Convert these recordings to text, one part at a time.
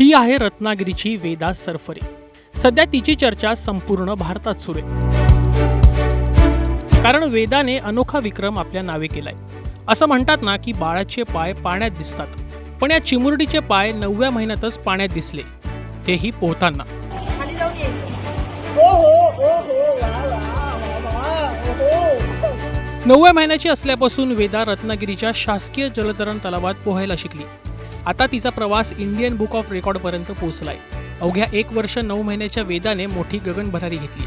ही आहे रत्नागिरीची वेदा सरफरे. सध्या तिची चर्चा संपूर्ण भारतात सुरू आहे. कारण वेदाने अनोखा विक्रम आपल्या नावे केलाय. असं म्हणतात ना की बाळाचे पाय पाण्यात दिसतात. पण या चिमुरडीचे पाय नवव्या महिन्यातच पाण्यात दिसले. तेही पोहताना. हो हो हो. नवव्या महिन्याची असल्यापासून वेदा रत्नागिरीच्या शासकीय जलतरण तलावात पोहायला शिकली. आता तिचा प्रवास इंडियन बुक ऑफ रेकॉर्डपर्यंत पोहोचलाय. अवघ्या एक वर्ष नऊ महिन्याच्या वेदाने मोठी गगनभरारी घेतली.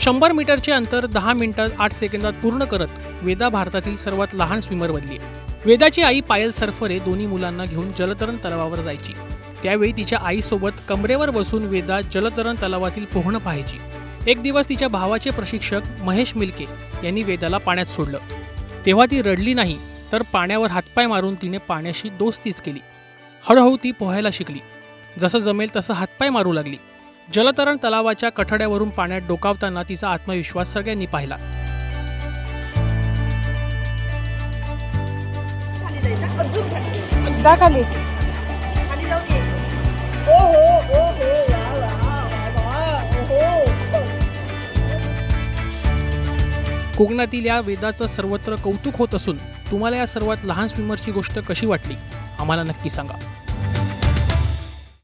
शंभर मीटरचे अंतर दहा मिनिटात आठ सेकंदात पूर्ण करत वेदा भारतातील सर्वात लहान स्विमर बनली वेदाची आई पायल सरफरे दोन्ही मुलांना घेऊन जलतरण तलावावर जायची. त्यावेळी तिच्या आईसोबत कमरेवर बसून वेदा जलतरण तलावातील पोहणं पाहायची. एक दिवस तिच्या भावाचे प्रशिक्षक महेश मिल्के यांनी वेदाला पाण्यात सोडलं. तेव्हा ती रडली नाही तर पाण्यावर हातपाय मारून तिने पाण्याशी दोस्तीच केली. हळूहळू ती पोहायला शिकली. जसं जमेल तसं हातपाय मारू लागली. जलतरण तलावाच्या कठड्यावरून पाण्यात डोकावताना तिचा आत्मविश्वास सगळ्यांनी पाहिला. खाली कोकणातील या वेदाचं सर्वत्र कौतुक होत असून तुम्हाला या सर्वात लहान स्विमरची गोष्ट कशी वाटली? आम्हाला नक्की सांगा.